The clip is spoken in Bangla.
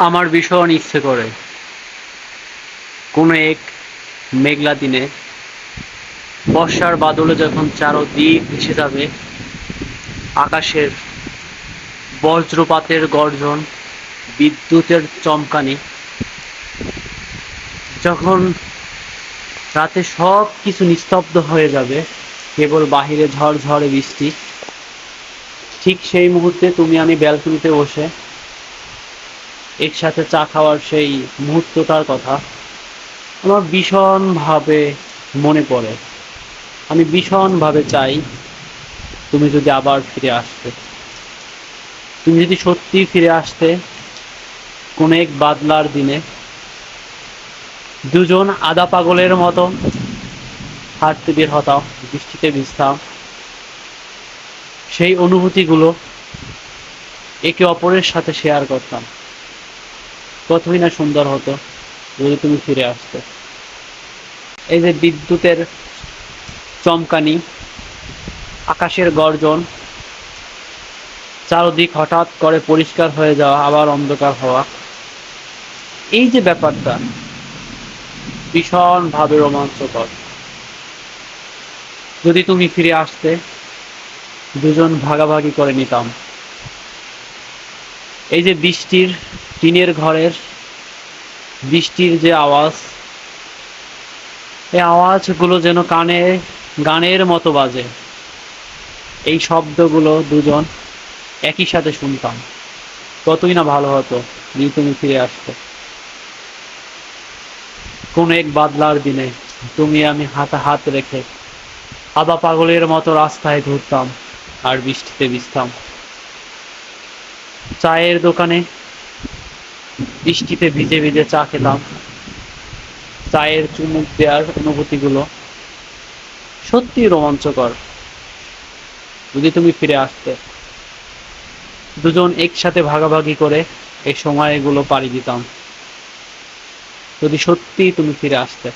আমার ভীষণ ইচ্ছে করে কোনো এক মেঘলা দিনে বর্ষার বাদলে যখন চারদিক ভেসে যাবে, আকাশের বজ্রপাতের গর্জন, বিদ্যুতের চমকানি, যখন রাতে সব কিছু নিস্তব্ধ হয়ে যাবে, কেবল বাহিরে ঝড় ঝড়ে বৃষ্টি, ঠিক সেই মুহূর্তে তুমি আমি ব্যালকনিতে বসে একসাথে চা খাওয়ার সেই মুহূর্তটার কথা, আমার ভীষণভাবে মনে পড়ে। আমি ভীষণভাবে চাই তুমি যদি আবার ফিরে আসতে। তুমি যদি সত্যি ফিরে আসতে, কোনো এক বাদলার দিনে, দুজন আদা পাগলের মতো হাঁটতে বের হতাম, বৃষ্টিতে ভিজতাম। সেই অনুভূতিগুলো একে অপরের সাথে শেয়ার করতাম। কতই না সুন্দর হতো যদি তুমি ফিরে আসতে। এই যে বিদ্যুতের চমকানি, আকাশের গর্জন, চারদিক হঠাৎ করে পরিষ্কার হয়ে যাওয়া, আবার অন্ধকার হওয়া, এই যে ব্যাপারটা ভীষণভাবে রোমাঞ্চকর। যদি তুমি ফিরে আসতে, দুজন ভাগাভাগি করে নিতাম। এই যে বৃষ্টির টিনের ঘরের বৃষ্টির যে আওয়াজ, এই আওয়াজগুলো যেন কানে, গানের মতো বাজে। এই শব্দগুলো দুজন একই সাথে শুনতাম। কতই না ভালো হতো যদি তুমি ফিরে আসতো। কোন এক বাদলার দিনে তুমি আমি হাতে হাত রেখে আদা পাগলের মতো রাস্তায় ঘুরতাম আর বৃষ্টিতে ভিজতাম। চায়ের দোকানে বৃষ্টিতে ভিজে ভিজে চা খেতাম। চায়ের চুমুক দেওয়ার অনুভূতিগুলো সত্যি রোমাঞ্চকর। যদি তুমি ফিরে আসতে, দুজন একসাথে ভাগাভাগি করে এই সময়গুলো পাড়ি দিতাম। যদি সত্যি তুমি ফিরে আসতে